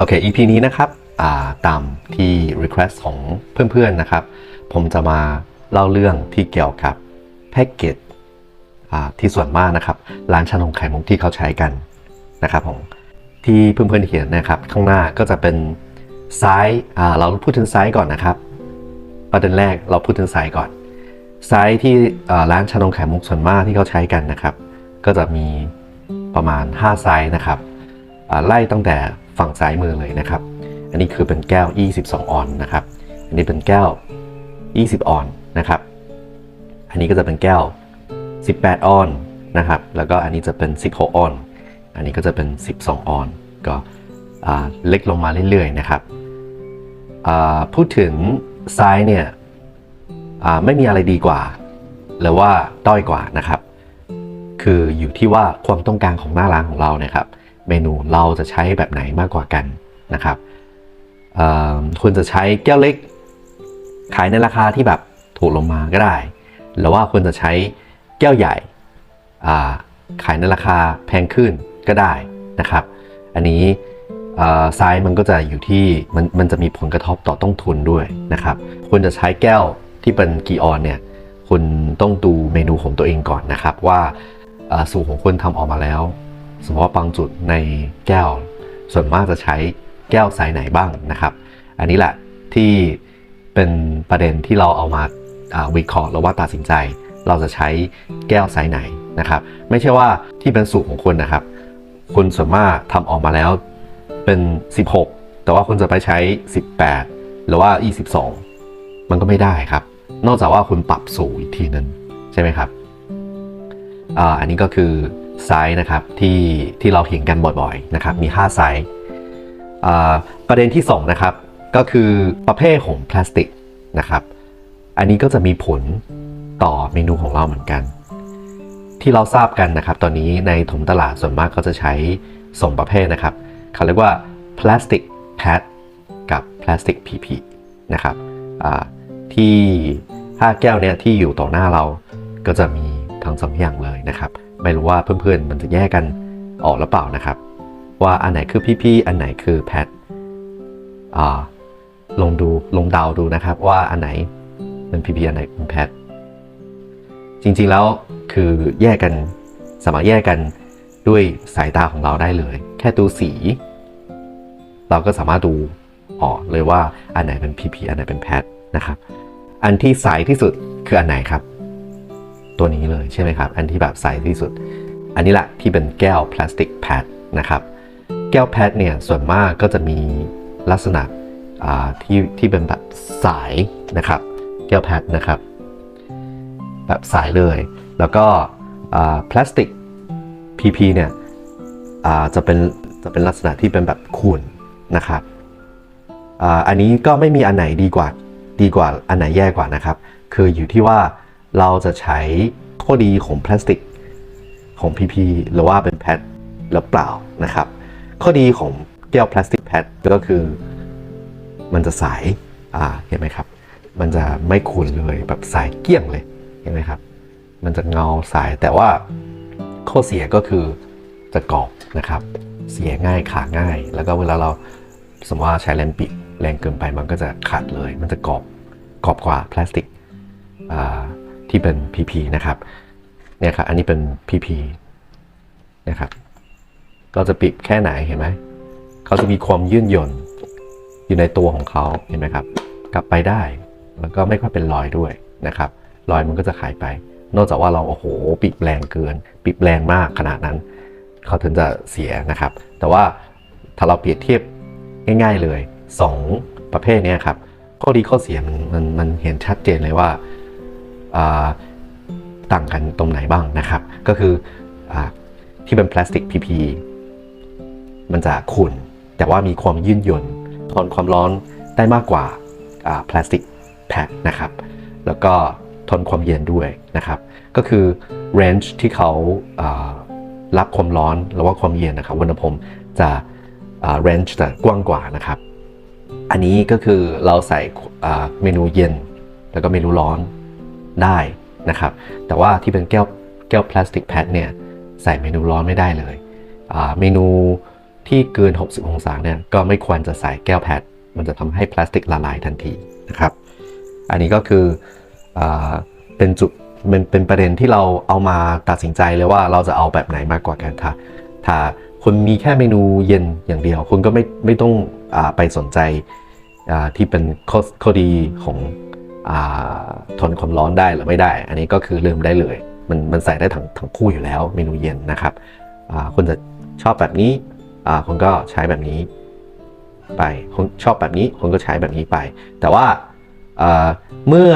โอเค EP นี้นะครับาตามที่ request ของเพื่อนๆนะครับ ผมจะมาเล่าเรื่องที่เกี่ยวกับแพ็กเกจที่ส่วนมากนะครับ ร้านชานมไข่มุกที่เขาใช้กันนะครับผมที่เพื่อนๆเห็นนะครับ ข้างหน้าก็จะเป็นไซส์เราพูดถึงไซส์ก่อนนะครับ ประเด็นแรกเราพูดถึงไซส์ก่อนไซส์ที่ร้านชานมไข่มุกส่วนมากที่เขาใช้กันนะครับ ก็จะมีประมาณ 5 ไซส์นะครับ ไล่ตั้งแต่ฝั่งซ้ายมือเลยนะครับ อันนี้คือเป็นแก้ว 22 ออนนะครับ อันนี้เป็นแก้ว 20 ออนนะครับ อันนี้ก็จะเป็นแก้ว 18 ออนนะครับ แล้วก็อันนี้จะเป็น 16 ออน อันนี้ก็จะเป็น 12 ออน ก็เล็กลงมาเรื่อยๆนะครับ พูดถึงไซส์เนี่ยไม่มีอะไรดีกว่า หรือว่าด้อยกว่านะครับ คืออยู่ที่ว่าความต้องการของหน้าร้านของเรานี่ยครับ เมนูเราจะใช้แบบไหนมากกว่ากันนะครับคุณจะใช้แก้วเล็ก ขายในราคาที่แบบถูกลงมาก็ได้ หรือว่าคุณจะใช้แก้วใหญ่ขายในราคาแพงขึ้นก็ได้นะครับ อันนี้เอ่อไซส์มันก็จะอยู่ที่มันมันจะมีผลกระทบต่อต้นทุนด้วยนะครับคุณจะใช้แก้วที่เป็นกีออนเนี่ยคุณต้องดูเมนูของตัวเองก่อนนะครับว่าสูตรของคุณทำออกมาแล้ว สมมติว่าบางจุดในแก้ว ส่วนมากจะใช้แก้วไซส์ไหนบ้างนะครับ อันนี้แหละที่เป็นประเด็นที่เราเอามาวิเคราะห์หรือว่าตัดสินใจ เราจะใช้แก้วไซส์ไหนนะครับ ไม่ใช่ว่าที่เป็นสูตรของคุณนะครับ คุณส่วนมากทำออกมาแล้วเป็น 16 แต่ว่าคุณจะไปใช้ 18 หรือว่า 22 มันก็ไม่ได้ครับ นอกจากว่าคุณปรับสูตรอีกทีนึงใช่ไหมครับออันนี้ก็คือ ไซส์นะครับที่ที่เราเห็นกันบ่อยๆนะครับมี 5 ไซส์อ่าประเด็นที่2นะครับก็คือประเภทของพลาสติกนะครับ อันนี้ก็จะมีผลต่อเมนูของเราเหมือนกัน ที่เราทราบกันนะครับ ตอนนี้ในถุงตลาดส่วนมากก็จะใช้สองประเภทนะครับเขาเรียกว่าพลาสติกแพดกับพลาสติก PP นะครับอ่าที่ห้าแก้วเนี่ยที่อยู่ต่อหน้าเราก็จะมีทั้งสองอย่างเลยนะครับ ไม่รู้ว่าเพื่อนๆมันจะแยกกันออกหรือเปล่านะครับ ว่าอันไหนคือ PP อันไหนคือแพดอ่าลองดูลองเดาดูนะครับ ว่าอันไหนเป็น PP อันไหนเป็นแพดจริงๆแล้วคือแยกกันสามารถแยกกันด้วยสายตาของเราได้เลย แค่ดูสี เราก็สามารถดูออกเลยว่าอันไหนเป็น PP อันไหนเป็นแพดนะครับ อันที่ใสที่สุดคืออันไหนครับ ตัวนี้เลยใช่ไหมครับ อันที่แบบใสที่สุด อันนี้แหละที่เป็นแก้วพลาสติกแพดนะครับ แก้วแพดเนี่ยส่วนมากก็จะมีลักษณะที่ที่เป็นแบบสายนะครับ แก้วแพดนะครับ แบบสายเลย แล้วก็พลาสติก PP เนี่ยจะเป็นจะเป็นลักษณะที่เป็นแบบขุ่นนะครับอันนี้ก็ไม่มีอันไหนดีกว่าดีกว่าอันไหนแย่กว่านะครับ คืออยู่ที่ว่า เราจะใช้ข้อดีของพลาสติกของ PP หรือว่าเป็นแพดหรือเปล่านะครับ ข้อดีของแก้วพลาสติกแพดก็คือ มันจะใสอ่าเห็นไหมครับ มันจะไม่ขุ่นเลยแบบใสเกลี้ยงเลยเห็นไหมครับ มันจะเงาใสแต่ว่าข้อเสียก็คือจะกรอบนะครับ เสียง่ายขาดง่าย แล้วก็เวลาเราสมมติว่าใช้แรงปิดแรงเกินไปมันก็จะขาดเลย มันจะกรอบกรอบกว่าพลาสติกอ่า ที่เป็น PP นะครับเนี่ยครับอันนี้เป็น PP นะครับเราจะปิดแค่ไหนเห็นไหมเขาจะมีความยืดหย่นอยู่ในตัวของเขาเห็นไหมครับ กลับไปได้แล้วก็ไม่ค่อยเป็นรอยด้วยนะครับรอยมันก็จะหายไป นอกจากว่าเราโอ้โหปิดแรงเกิน ปิดแรงมากขนาดนั้น เขาถึงจะเสียนะครับ แต่ว่าถ้าเราเปรียบเทียบง่าย ๆเลย 2 ประเภทนี้ครับข้อดีข้อเสียมันมันมันเห็นชัดเจนเลยว่า ต่างกันตรงไหนบ้างนะครับ ก็คืออที่เป็นพลาสติก PP มันจะขุ่นแต่ว่ามีความยืดหยุ่นทนความร้อนได้มากกว่าพลาสติกแพ็คนะครับ แล้วก็ทนความเย็นด้วยนะครับ ก็คือ range ที่เขารับความร้อนหรือว่าความเย็นนะครับอุณหภูมิจะอ่า range จะกว้างกว่านะครับ อันนี้ก็คือเราใส่เมนูเย็น แล้วก็เมนูร้อน ได้นะครับ แต่ว่าที่เป็นแก้วแก้วพลาสติกแพดเนี่ยใส่เมนูร้อนไม่ได้เลยเมนูที่เกิน 60 องศาเนี่ยก็ไม่ควรจะใส่แก้วแพทมันจะทำให้พลาสติกละลายทันทีนะครับ อันนี้ก็คืออเป็นจุดเป็นเป็นประเด็นที่เราเอามาตัดสินใจเลยว่าเราจะเอาแบบไหนมากกว่ากันถ้าถ้าคุณมีแค่เมนูเย็นอย่างเดียว คุณก็ไม่ไม่ต้องอไปสนใจที่เป็นข้อข้อดีของ ทนความร้อนได้หรือไม่ได้ อันนี้ก็คือลืมได้เลย มันมันใส่ได้ทั้งทั้งคู่อยู่แล้วเมนูเย็นนะครับคุณจะชอบแบบนี้คุณก็ใช้แบบนี้ไปคุณชอบแบบนี้คุณก็ใช้แบบนี้ไป แต่ว่าเมื่อ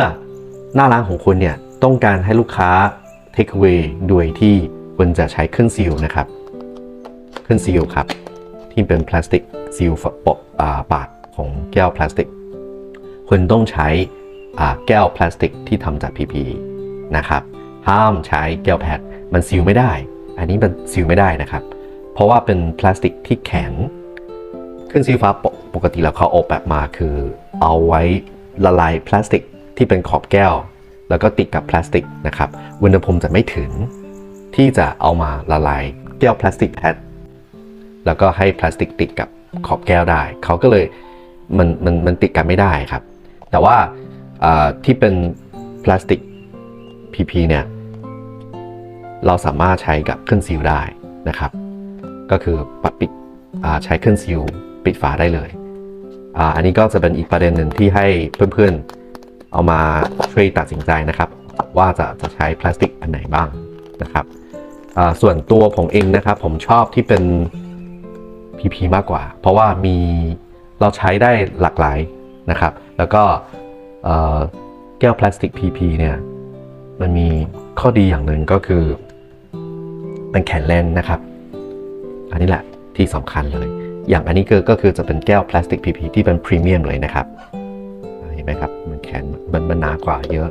หน้าร้านของคุณเนี่ยต้องการให้ลูกค้า take away โดยที่คุณจะใช้เครื่องซีลนะครับเครื่องซีลครับ ที่เป็นพลาสติกซีลปกอ่าปากของแก้วพลาสติก คุณต้องใช้ แก้วพลาสติกที่ทำจาก PP นะครับห้ามใช้แก้วแพทมันซีลไม่ได้ อันนี้มันซีลไม่ได้นะครับ เพราะว่าเป็นพลาสติกที่แข็งเครื่องซีฟ้าปกปกติแล้วเขาออกแบบมาคือ เอาไว้ละลายพลาสติกที่เป็นขอบแก้ว แล้วก็ติดกับพลาสติกนะครับอุณหภูมิจะไม่ถึงที่จะเอามาละลายแก้วพลาสติกแพทแล้วก็ให้พลาสติกติดกับขอบแก้วได้ เขาก็เลยมันมันมันติดกันไม่ได้ครับ แต่ว่า ที่เป็นพลาสติก PP เนี่ยเราสามารถใช้กับเครื่องซีลได้นะครับ ก็คือปัดปิดใช้เครื่องซีลปิดฝาได้เลยออันนี้ก็จะเป็นอีกประเด็นหนึ่งที่ให้เพื่อนๆ เอามาช่วยตัดสินใจนะครับ ว่าจะจะใช้พลาสติกอันไหนบ้างนะครับส่วนตัวผมเองนะครับ ผมชอบที่เป็น PP มากกว่า เพราะว่ามีเราใช้ได้หลากหลายนะครับ แล้วก็ แก้วพลาสติก PP เนี่ยมันมีข้อดีอย่างหนึ่งก็คือเป็นแข็งแรงนะครับ อันนี้แหละที่สำคัญเลย อย่างอันนี้ก็ก็คือจะเป็นแก้วพลาสติก PP ที่เป็นพรีเมียมเลยนะครับเห็นไหมครับมันแข็งมันมันหนากว่าเยอะ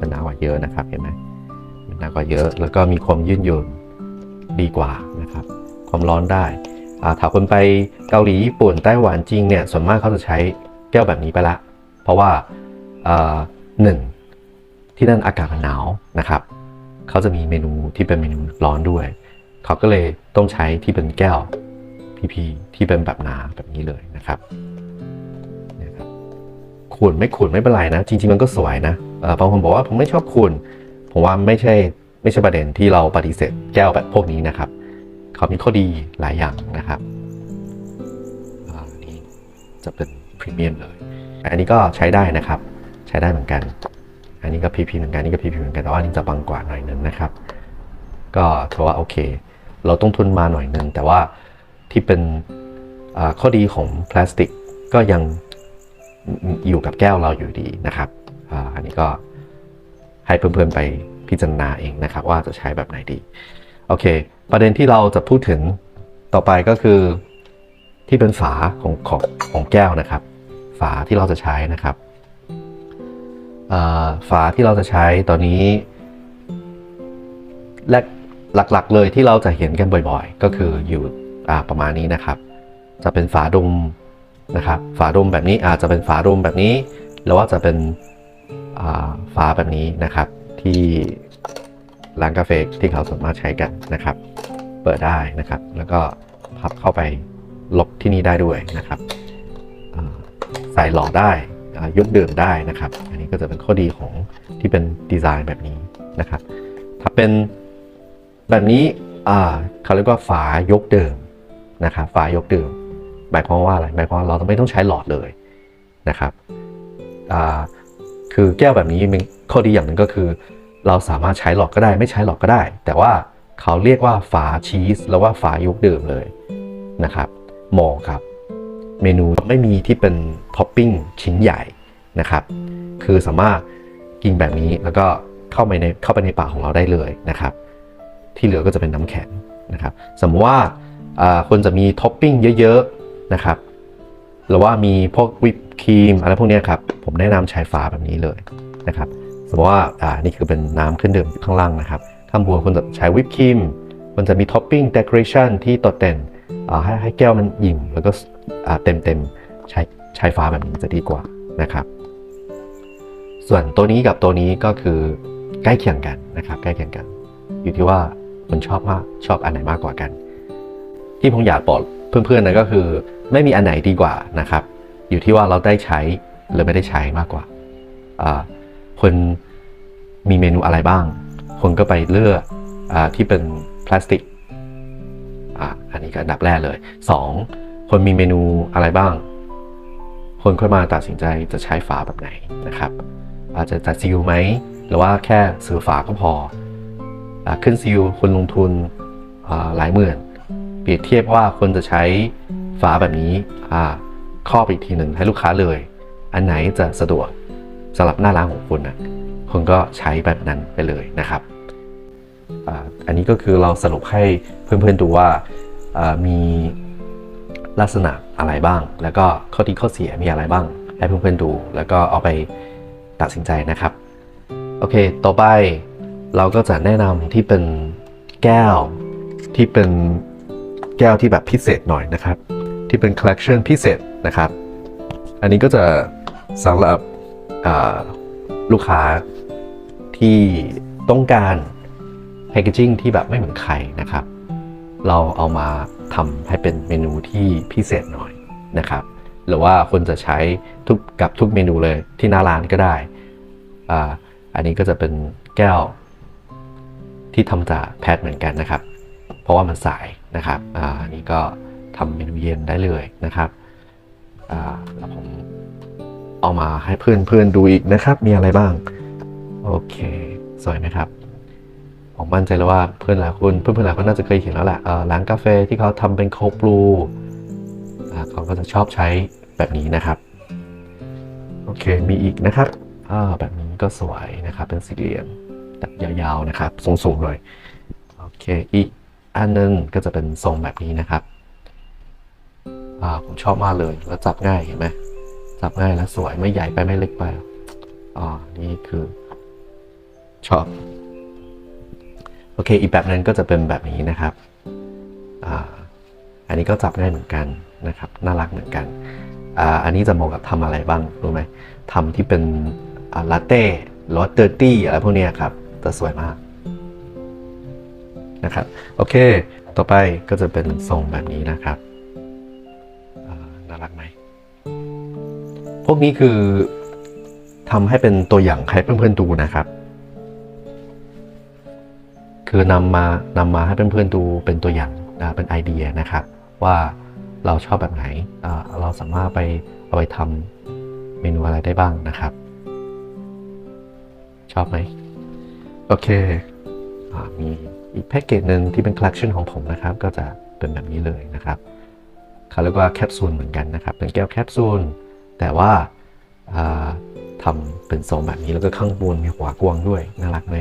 มันหนากว่าเยอะนะครับเห็นไหมมันหนากว่าเยอะ แล้วก็มีความยืดหยุ่นดีกว่านะครับ ความร้อนได้ถ้าคนไปเกาหลีญี่ปุ่นไต้หวันจริงเนี่ยส่วนมากเขาจะใช้แก้วแบบนี้ไปละ เพราะว่า หนึ่งที่นั่นอากาศมันหนาวนะครับเขาจะมีเมนูที่เป็นเมนูร้อนด้วย เขาก็เลยต้องใช้ที่เป็นแก้ว PP ที่เป็นแบบหนาแบบนี้เลยนะครับนี่ครับขูดไม่ขูดไม่เป็นไรนะ จริง ๆ มันก็สวยนะบางคนบอกว่าผมไม่ชอบขูดผมว่าไม่ใช่ไม่ใช่ประเด็นที่เราปฏิเสธแก้วแบบพวกนี้นะครับเขามีข้อดีหลายอย่างนะครับอ่านี่จะเป็นพรีเมียมเลย อันนี้ก็ใช้ได้นะครับ ใช้ได้เหมือนกัน อันนี้ก็ PP เหมือนกันนี่ก็ PP เหมือนกันแต่ว่าอันนี้จะบางกว่าหน่อยนึงนะครับ ก็ถือว่าโอเค เราต้องทุนมาหน่อยนึงแต่ว่าที่เป็นข้อดีของพลาสติกก็ยังอยู่กับแก้วเราอยู่ดีนะครับอ,อันนี้ก็ให้เพื่อนๆไปพิจารณาเองนะครับ ว่าจะใช้แบบไหนดี โอเค ประเด็นที่เราจะพูดถึงต่อไปก็คือที่เป็นฝาของของของแก้วนะครับ ฝาที่เราจะใช้นะครับ ฝาที่เราจะใช้ตอนนี้และหลักๆเลยที่เราจะเห็นกันบ่อยๆ ก็คืออยู่ประมาณนี้นะครับ จะเป็นฝาดุมนะครับฝาดุมแบบนี้อาจจะเป็นฝาดุมแบบนี้ หรือว่าจะเป็นฝาแบบนี้นะครับ ที่ร้านกาแฟที่เขาสามารถใช้กันนะครับ เปิดได้นะครับ แล้วก็พับเข้าไปลบที่นี่ได้ด้วยนะครับใส่หลอดได้ ยกดื่มได้นะครับ อันนี้ก็จะเป็นข้อดีของที่เป็นดีไซน์แบบนี้นะครับ ถ้าเป็นแบบนี้เขาเรียกว่าฝายกเดื่มนะครับฝายกเดื่มหมายความว่าอะไรหมายความว่าเราไม่ต้องใช้หลอดเลยนะครับคือแก้วแบบนี้มีข้อดีอย่างหนึ่งก็คือ เราสามารถใช้หลอดก็ได้ ไม่ใช้หลอดก็ได้ แต่ว่าเขาเรียกว่าฝาชีสแล้วว่าฝายกเดื่มเลยนะครับมาะครับ เมนูไม่มีที่เป็นท็อปปิ้งชิ้นใหญ่นะครับ คือสามารถกินแบบนี้แล้วก็เข้าไปในเข้าไปในปากของเราได้เลยนะครับ ที่เหลือก็จะเป็นน้ำแข็งนะครับ สมมติว่าคนจะมีท็อปปิ้งเยอะๆนะครับหรือว่ามีพวกวิปครีมอะไรพวกนี้ครับ ผมแนะนำใช้ฝาแบบนี้เลยนะครับ สมมติว่าอ่านี่คือเป็นน้ำเครื่องดื่มข้างล่างนะครับ ข้างบนคุณจะใช้วิปครีมมันจะมีท็อปปิ้งเดคอเรชันที่ตดเด่นอ่าให้ให้แก้วมันหยิ่งแล้วก็ เต็มเต็มๆใช้ใช้าแบบนี้จะดีกว่านะครับ ส่วนตัวนี้กับตัวนี้ก็คือใกล้เคียงกันนะครับ ใกล้เคียงกัน อยู่ที่ว่ามันชอบมากชอบอันไหนมากกว่ากัน ที่ผมอยากบอกเพื่อนๆนะก็คือ ไม่มีอันไหนดีกว่านะครับ อยู่ที่ว่าเราได้ใช้หรือไม่ได้ใช้มากกว่าคนมีเมนูอะไรบ้าง คนก็ไปเลือกอที่เป็นพลาสติกออันนี้ก็อันดับแรกเลย 2. คนมีเมนูอะไรบ้าง คนค่อยมาตัดสินใจจะใช้ฝาแบบไหนนะครับ อาจจะจัดซีลไหม หรือว่าแค่ซื้อฝาก็พออขึ้นซีลคนลงทุนหลายหมื่น เปรียบเทียบว่าคนจะใช้ฝาแบบนี้ครอบอีกทีหนึ่งให้ลูกค้าเลย อันไหนจะสะดวกสำหรับหน้าร้านของคุณนะคุณก็ใช้แบบนั้นไปเลยนะครับอ,อันนี้ก็คือเราสรุปให้เพื่อนๆดูว่ามี ลักษณะอะไรบ้าง แล้วก็ข้อดีข้อเสียมีอะไรบ้าง ให้เพื่อนๆดู แล้วก็เอาไปตัดสินใจนะครับ โอเค ต่อไปเราก็จะแนะนำที่เป็นแก้วที่เป็นแก้วที่แบบพิเศษหน่อยนะครับ ที่เป็น collection พิเศษนะครับ อันนี้ก็จะสำหรับลูกค้าที่ต้องการ packaging ที่แบบไม่เหมือนใครนะครับ เราเอามา ทำให้เป็นเมนูที่พิเศษหน่อยนะครับ หรือว่าคนจะใช้ทุกกับทุกเมนูเลยที่หน้าร้านก็ได้อ่าอันนี้ก็จะเป็นแก้วที่ทำจากแพทเหมือนกันนะครับ เพราะว่ามันสายนะครับอ่าอันนี้ก็ทำเมนูเย็นได้เลยนะครับอ่าแล้วผมเอามาให้เพื่อนๆดูอีกนะครับ มีอะไรบ้าง โอเค สวยไหมครับ ผมมั่นใจแล้วว่าเพื่อนหลายคนเพื่อนๆหลายคนน่าจะเคยเห็นแล้วแหละร้านกาแฟที่เขาทำเป็นโคบลูอ่าเขาก็จะชอบใช้แบบนี้นะครับ โอเคมีอีกนะครับอ่าแบบนี้ก็สวยนะครับ เป็นสี่เหลี่ยมแบบยาวๆนะครับสูงๆเลยโอเคอีกอันนึงก็จะเป็นทรงแบบนี้นะครับอ่าผมชอบมากเลยแล้วจับง่ายเห็นไหมจับง่ายและสวยไม่ใหญ่ไปไม่เล็กไปอ่านี่คือชอบ โอเค อีกแบบนึงก็จะเป็นแบบนี้นะครับออันนี้ก็จับง่ายเหมือนกันนะครับ น่ารักเหมือนกันออันนี้จะเหมาะกับทำอะไรบ้างรู้ไหมทำที่เป็นลาเต้หรือว่าเตอร์ตี้อะไรพวกนี้ครับจะสวยมากนะครับ โอเค ต่อไปก็จะเป็นทรงแบบนี้นะครับน่ารักไหม พวกนี้คือทำให้เป็นตัวอย่างให้เพื่อนๆดูนะครับ คือนำมานำมาให้เพื่อนๆดูเป็นตัวอย่างนะเป็นไอเดียนะครับ ว่าเราชอบแบบไหน เราสามารถไปเอาไปทำเมนูอะไรได้บ้างนะครับ ชอบไหมโอเคอมีอีกแพ็กเกจหนึ่งที่เป็น collection ของผมนะครับ ก็จะเป็นแบบนี้เลยนะครับเขาเรียกว่าแคปซูลเหมือนกันนะครับ เป็นแก้วแคปซูลแต่ว่าาทำเป็นทรงแบบนี้แล้วก็ข้างบนมีหัวกวางด้วยน่ารักไหม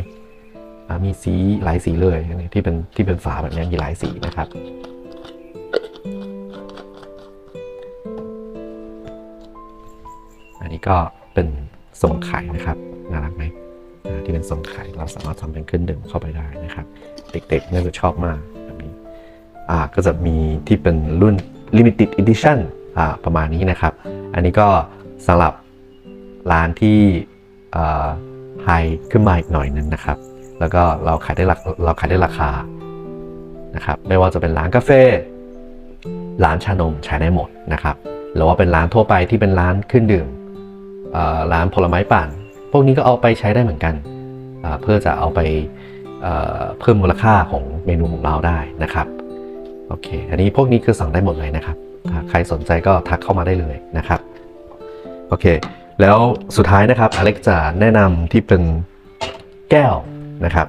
มีสีหลายสีเลยนี่ที่เป็นที่เป็นฝาแบบนี้มีหลายสีนะครับอันนี้ก็เป็นทรงไข่นะครับน่ารักไหมที่เป็นทรงไข่เราสามารถทำเป็นเครื่องดื่มเข้าไปได้นะครับ เด็กๆน่าจะชอบมากแบบนี้อ่าก็จะมีที่เป็นรุ่น limited edition อ่าประมาณนี้นะครับ อันนี้ก็สำหรับร้านที่ไฮขึ้นมาอีกหน่อยนึงนะครับ แล้วก็เราขายได้ราคาเราขายได้ราคานะครับไม่ว่าจะเป็นร้านกาแฟร้านชานมใช้ได้หมดนะครับหรือว่าเป็นร้านทั่วไปที่เป็นร้านเครื่องดื่มร้านผลไม้ปั่น พวกนี้ก็เอาไปใช้ได้เหมือนกัน เพื่อจะเอาไปเอ่อเพิ่มมูลค่าของเมนูของเราได้นะครับโอเค อันนี้พวกนี้คือสั่งได้หมดเลยนะครับถ้าใครสนใจก็ทักเข้ามาได้เลยนะครับโอเค แล้วสุดท้ายนะครับอเล็กจะแนะนำที่เป็นแก้ว นะครับ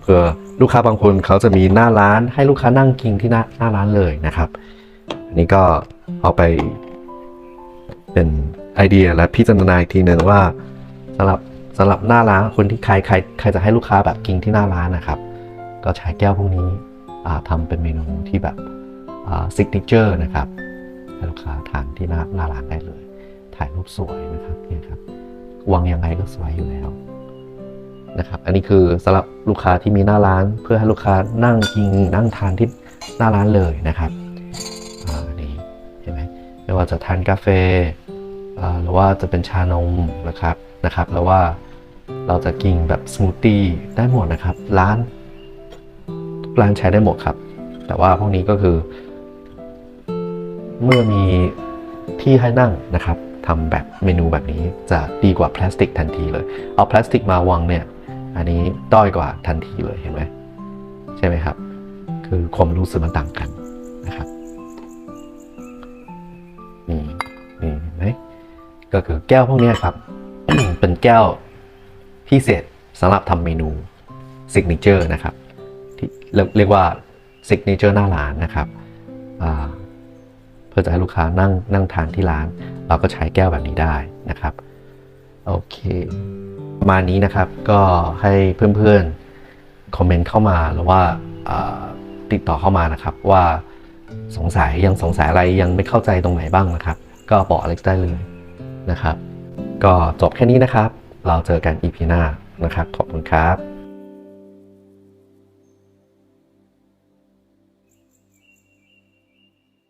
เผื่อลูกค้าบางคนเขาจะมีหน้าร้านให้ลูกค้านั่งกินที่หน้าหน้าร้านเลยนะครับอันนี้ก็เอาไปเป็นไอเดียและพิจารณาอีกทีหนึ่งว่าสำหรับสำหรับหน้าร้านคนที่ใครใครใครจะให้ลูกค้าแบบกินที่หน้าร้านนะครับ ก็ใช้แก้วพวกนี้อ่าทำเป็นเมนูที่แบบซิกเนเจอร์นะครับให้ลูกค้าทานที่หน้าหน้าร้านได้เลย ถ่ายรูปสวยนะครับเนี่ยครับวางยังไงก็สวยอยู่แล้ว นะครับ อันนี้คือสำหรับลูกค้าที่มีหน้าร้าน เพื่อให้ลูกค้านั่งกินนั่งทานที่หน้าร้านเลยนะครับอ่านี่เห็นไหมไม่ว่าจะทานกาแฟาหรือว่าจะเป็นชานมนะครับนะครับหรือว่าเราจะกินแบบสมูทตี้ได้หมดนะครับ ร้านทุกร้านใช้ได้หมดครับ แต่ว่าพวกนี้ก็คือ เมื่อมีที่ให้นั่งนะครับทำแบบเมนูแบบนี้จะดีกว่าพลาสติกทันทีเลย เอาพลาสติกมาวางเนี่ย อันนี้ด้อยกว่าทันทีเลยเห็นไหมใช่ไหมครับ คือความรู้สึกมันต่างกันนะครับนี่นี่เห็นไหมก็คือแก้วพวกนี้ครับ เป็นแก้วพิเศษสำหรับทำเมนูซิกเนเจอร์นะครับ ที่เรียกว่าซิกเนเจอร์หน้าร้านนะครับเพื่อจะให้ลูกค้านั่งนั่งทานที่ร้าน เราก็ใช้แก้วแบบนี้ได้นะครับ โอเค มาณนี้นะครับ ก็ให้เพื่อนๆ คอมเมนต์เข้ามาหรือว่าอ่าติดต่อเข้ามานะครับ ว่าสงสัยยังสงสัยอะไรยังไม่เข้าใจตรงไหนบ้างนะครับ ก็บอกอเล็กซ์ได้เลยนะครับ ก็จบแค่นี้นะครับ เราเจอกัน EP หน้านะครับ ขอบคุณครับ